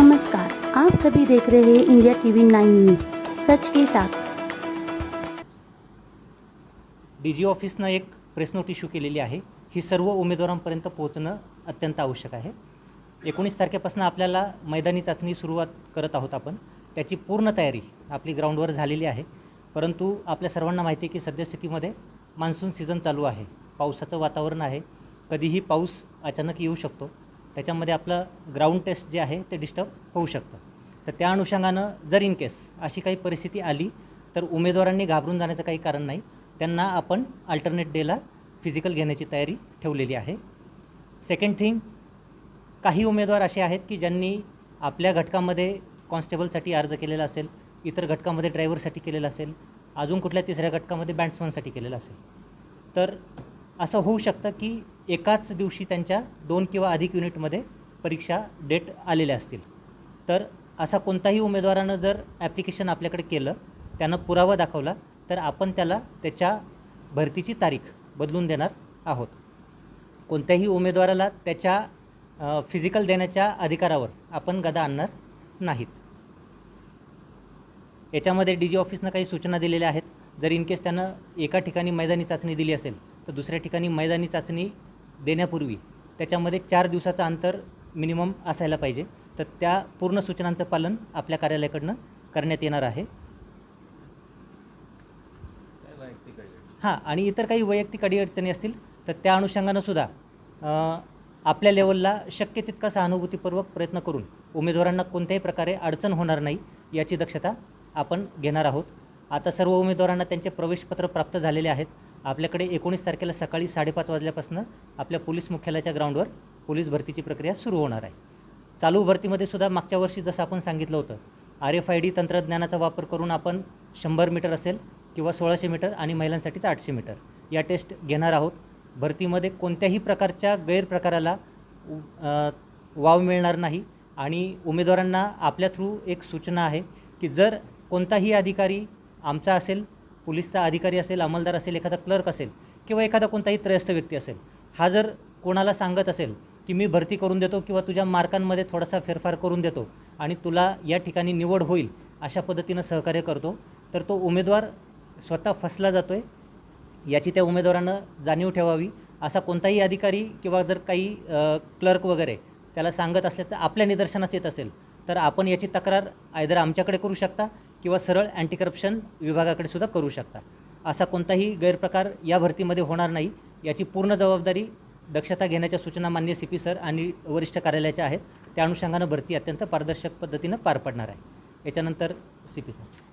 आप सभी देख रहे हैं इंडिया टीवी नाइन न्यूज सच के साथ। डी जी ऑफिसनं एक प्रेस नोट इश्यू केलेली आहे. ही सर्व उमेदवारांपर्यंत पोहोचणं अत्यंत आवश्यक आहे. एकोणीस तारखेपासून आपल्याला मैदानी चाचणी सुरुवात करत आहोत आपण. त्याची पूर्ण तयारी आपली ग्राउंडवर झालेली आहे. परंतु आपल्या सर्वांना माहिती आहे की सद्यस्थितीमध्ये मान्सून सीझन चालू आहे. पावसाचं वातावरण आहे. कधीही पाऊस अचानक येऊ शकतो. त्याच्यामध्ये आपलं ग्राउंड टेस्ट जे आहे ते डिस्टर्ब होऊ शकतं. तर त्या अनुषंगानं जर इन केस अशी काही परिस्थिती आली तर उमेदवारांनी घाबरून जाण्याचं काही कारण नाही. त्यांना आपण अल्टरनेट डेला फिजिकल घेण्याची तयारी ठेवलेली आहे. सेकंड थिंग काही उमेदवार असे आहेत की ज्यांनी आपल्या घटकामध्ये कॉन्स्टेबलसाठी अर्ज केलेला असेल इतर घटकामध्ये ड्रायव्हरसाठी केलेला असेल अजून कुठल्या तिसऱ्या घटकामध्ये बॅट्समनसाठी केलेला असेल. तर असं होऊ शकतं की एकाच दिवशी त्यांच्या दोन किंवा अधिक युनिटमध्ये परीक्षा डेट आलेल्या असतील. तर असा कोणताही उमेदवारानं जर ॲप्लिकेशन आपल्याकडे केलं त्यानं पुरावा दाखवला तर आपण त्याला त्याच्या भरतीची तारीख बदलून देणार आहोत. कोणत्याही उमेदवाराला त्याच्या फिजिकल देण्याच्या अधिकारावर आपण गदा आणणार नाहीत. याच्यामध्ये डी जी ऑफिसनं काही सूचना दिलेल्या आहेत. जर इन केस त्यानं एका ठिकाणी मैदानी चाचणी दिली असेल तर दुसऱ्या ठिकाणी मैदानी चाचणी देण्यापूर्वी त्याच्यामध्ये चार दिवसाचं अंतर मिनिमम असायला पाहिजे. तर त्या पूर्ण सूचनांचं पालन आपल्या कार्यालयाकडनं करण्यात येणार आहे. हां आणि इतर काही वैयक्तिक अडीअडचणी असतील तर त्या अनुषंगानं सुद्धा आपल्या लेवलला शक्य तितका सहानुभूतीपूर्वक प्रयत्न करून उमेदवारांना कोणत्याही प्रकारे अडचण होणार नाही याची दक्षता आपण घेणार आहोत. आता सर्व उमेदवारांना त्यांचे प्रवेशपत्र प्राप्त झालेले आहेत. आपल्याकडे एकोणीस तारखेला सकाळी साडेपाच वाजल्यापासून आपल्या पोलीस मुख्यालयाच्या ग्राउंडवर पोलीस भरतीची प्रक्रिया सुरू होणार आहे. चालू भरतीमध्ये सुद्धा मागच्या वर्षी जसं आपण सांगितलं होतं आर एफ आय डी तंत्रज्ञानाचा वापर करून आपण शंभर मीटर असेल किंवा सोळाशे मीटर आणि महिलांसाठीच आठशे मीटर या टेस्ट घेणार आहोत. भरतीमध्ये कोणत्याही प्रकारच्या गैरप्रकाराला वाव मिळणार नाही आणि उमेदवारांना आपल्या थ्रू एक सूचना आहे की जर कोणताही अधिकारी आमचा असेल पोलीसचा अधिकारी असेल अंमलदार असेल एखादा क्लर्क असेल किंवा एखादा कोणताही त्रयस्थ व्यक्ती असेल हा जर कोणाला सांगत असेल की मी भरती करून देतो किंवा तुझ्या मार्कांमध्ये थोडासा फेरफार करून देतो आणि तुला या ठिकाणी निवड होईल अशा पद्धतीनं सहकार्य करतो तर तो उमेदवार स्वतः फसला जातो आहे याची त्या उमेदवारानं जाणीव ठेवावी. असा कोणताही अधिकारी किंवा जर काही क्लर्क वगैरे त्याला सांगत असल्याचं आपल्या निदर्शनास येत असेल तर आपण याची तक्रार आयदर आमच्याकडे करू शकता किंवा सरळ अँटी करप्शन विभागाकडे सुद्धा करू शकता. असा कोणताही गैरप्रकार या भरतीमध्ये होणार नाही. याची पूर्ण जबाबदारी दक्षता घेण्याच्या सूचना मान्य सी पी सर आणि वरिष्ठ कार्यालयाच्या आहेत. त्या अनुषंगानं भरती अत्यंत पारदर्शक पद्धतीनं पार पडणार आहे. याच्यानंतर सी पी सर